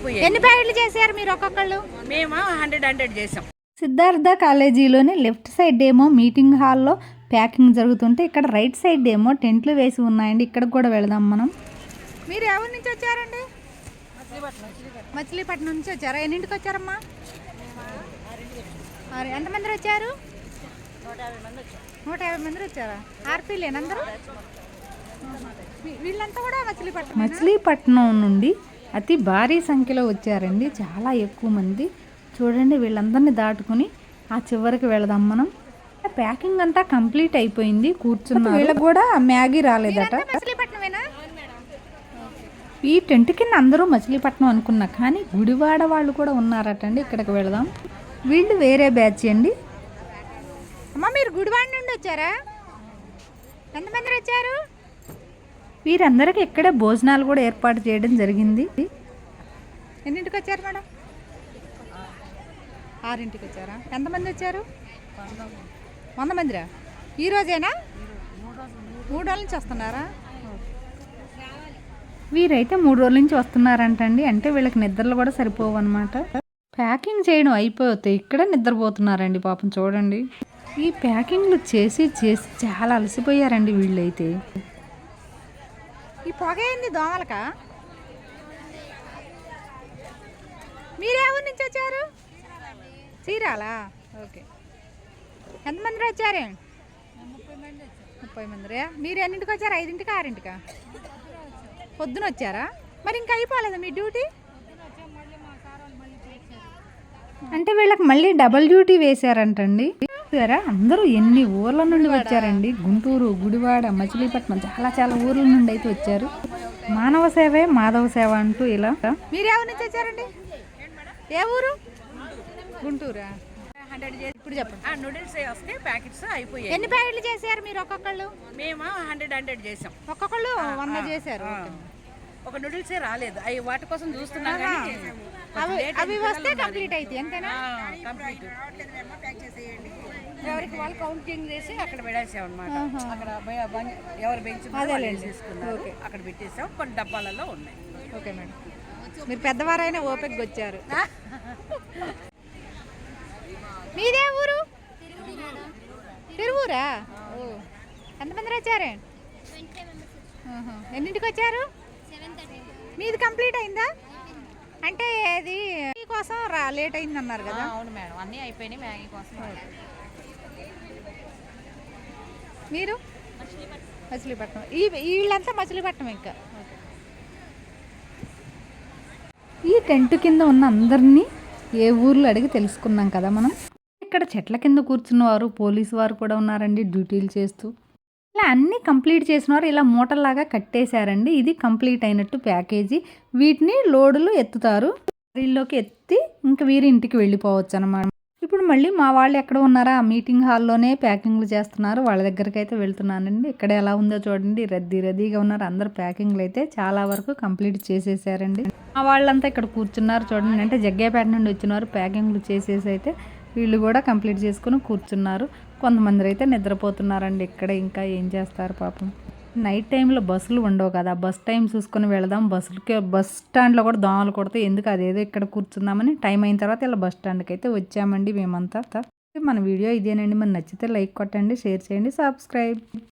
అయిపోయాయి ఎన్ని ప్యాకెట్లు చేశారు మీరు ఒక్కొక్కళ్ళు? మేము హండ్రెడ్ హండ్రెడ్ చేసాం సిద్ధార్థ కాలేజీలోని లెఫ్ట్ సైడ్ ఏమో మీటింగ్ హాల్లో ప్యాకింగ్ జరుగుతుంటే ఇక్కడ రైట్ సైడ్ ఏమో టెంట్లు వేసి ఉన్నాయండి. ఇక్కడికి కూడా వెళదాం మనం. మీరు ఎవరి నుంచి వచ్చారండి? మచిలీపట్నం నుంచి వచ్చారా? ఎన్నింటికి వచ్చారమ్మా? ఎంతమంది వచ్చారు? నూట యాభై మంది వచ్చారా? ఆర్పీలేనా అందరూ? వీ- వీళ్ళంతా కూడా మచిలీపట్నం మచిలీపట్నం నుండి అతి భారీ సంఖ్యలో వచ్చారండి. చాలా ఎక్కువ మంది. చూడండి వీళ్ళందరినీ దాటుకుని ఆ చివరికి వెళదాం మనం. ప్యాకింగ్ అంతా కంప్లీట్ అయిపోయింది. కూర్చున్నారు. వీళ్ళకి కూడా మ్యాగీ రాలేదట. ఈ టెంట్ కింద అందరూ మచిలీపట్నం అనుకున్నా కానీ గుడివాడ వాళ్ళు కూడా ఉన్నారటండి. ఇక్కడికి వెళదాం. వీళ్ళు వేరే బ్యాచ్ అండి. అమ్మా మీరు గుడివాడ నుండి వచ్చారా? ఎంతమంది వచ్చారు? వీరందరికీ ఇక్కడే భోజనాలు కూడా ఏర్పాటు చేయడం జరిగింది. ఎన్నింటికి వచ్చారు మేడం? ఆరింటికి వచ్చారా? ఎంతమంది వచ్చారు? వంద మందిరా? ఈ రోజేనా? మూడు రోజుల నుంచి వస్తున్నారా? వీరైతే మూడు రోజుల నుంచి వస్తున్నారంటండి. అంటే వీళ్ళకి నిద్రలు కూడా సరిపోవు అనమాట ప్యాకింగ్ చేయడం అయిపోతే ఇక్కడ నిద్రపోతున్నారండి పాపం చూడండి. ఈ ప్యాకింగ్లు చేసి చేసి చాలా అలసిపోయారండి వీళ్ళైతే. ఈ పొగ ఏంది దోమలక? మీరే ఊరి నుంచి వచ్చారు? చీరాలా? ఓకే. ఎంతమంది వచ్చారే? ముప్పై మందిరా మీరు ఎన్నింటికి వచ్చారు? ఐదింటికి ఆరింటికా? పొద్దున వచ్చారా? మరి ఇంకా అయిపోలేదా మీ డ్యూటీ? అంటే వీళ్ళకి మళ్ళీ డబల్ డ్యూటీ వేశారంటండి. చూసారా? అందరూ ఎన్ని ఊర్ల నుండి వచ్చారండి. గుంటూరు గుడివాడ మచిలీపట్నం చాలా చాలా ఊర్ల నుండి అయితే వచ్చారు. మానవ సేవే మాధవ సేవ అంటూ ఇలా. మీరు ఏ ఊరు నుంచి వచ్చారండి? ఏ ఊరు? గుంటూరా? హండ్రెడ్ చేసి ఇప్పుడు చెప్పండి. ఆ నూడిల్స్ వస్తే ప్యాకెట్స్ అయిపోయాయి. ఎన్ని ప్యాకెట్లు చేశారు మీరు ఒక్కొక్కళ్ళు? మేము హండ్రెడ్ హండ్రెడ్ చేసాం ఒక్కొక్కళ్ళు వంద చేశారు. ఒక నూడిల్సే రాలేదు. అవి వాటి కోసం చూస్తున్నాం కానీ అవి అవి వస్తే కంప్లీట్ అయితే అంతేనా? కంప్లీట్ ఎవరికి వాళ్ళు కౌంటింగ్ చేసి అక్కడ పెడేసాం అనమాట అక్కడ ఎవరు బెంచ్ తీసుకున్నారు అక్కడ పెట్టేసాం. కొన్ని డబ్బాలలో ఉన్నాయి. Okay madam. మీరు పెద్దవారైనా ఓపికగా వచ్చారు. మీదే ఊరు? తిరువూరా? ఎంతమంది వచ్చారే. ఎన్నింటికి వచ్చారు? మీది కంప్లీట్ అయిందా? అంటే అది కోసం రా లేట్ అయింది అన్నారు కదా అవును మేడం అన్నీ అయిపోయినాయి మ్యాగీ కోసం. మీరు? మచిలీపట్నం. ఈ వీళ్ళంతా మచిలీపట్నం ఇంకా. ఈ టెంట్ కింద ఉన్న అందరినీ ఏ ఊర్లో అడిగి తెలుసుకున్నాం కదా మనం. ఇక్కడ చెట్ల కింద కూర్చున్న వారు పోలీసు వారు కూడా ఉన్నారండి డ్యూటీలు చేస్తూ. ఇలా అన్నీ కంప్లీట్ చేసినారు ఇలా మూటల్లాగా కట్టేశారండి. ఇది కంప్లీట్ అయినట్టు ప్యాకేజీ. వీటిని లోడులు ఎత్తుతారు. వీళ్ళలోకి ఎత్తి ఇంకా వీరి ఇంటికి వెళ్ళిపోవచ్చు అనమాట ఇప్పుడు మళ్ళీ మా వాళ్ళు ఎక్కడ ఉన్నారా? ఆ మీటింగ్ హాల్లోనే ప్యాకింగ్లు చేస్తున్నారు. వాళ్ళ దగ్గరికి అయితే వెళ్తున్నానండి. ఇక్కడ ఎలా ఉందో చూడండి. రద్దీ రద్దీగా ఉన్నారు. అందరు ప్యాకింగ్లు అయితే చాలా వరకు కంప్లీట్ చేసేసారండి. మా వాళ్ళంతా ఇక్కడ కూర్చున్నారు చూడండి. అంటే జగ్గేపేట నుండి వచ్చినారు ప్యాకింగ్లు చేసేసి అయితే వీళ్ళు కూడా కంప్లీట్ చేసుకుని కూర్చున్నారు. కొంతమంది అయితే నిద్రపోతున్నారండి. ఇక్కడ ఇంకా ఏం చేస్తారు పాపం. నైట్ టైంలో బస్సులు ఉండవు కదా. బస్ టైం చూసుకొని వెళదాం. బస్సులకి బస్ స్టాండ్లో కూడా దోమలు కొడితే ఎందుకు అదేదో ఇక్కడ కూర్చుందామని టైం అయిన తర్వాత ఇలా బస్ స్టాండ్కి అయితే వచ్చామండి మేమంతా. మన వీడియో ఇదేనండి. మరి నచ్చితే లైక్ కొట్టండి షేర్ చేయండి సబ్స్క్రైబ్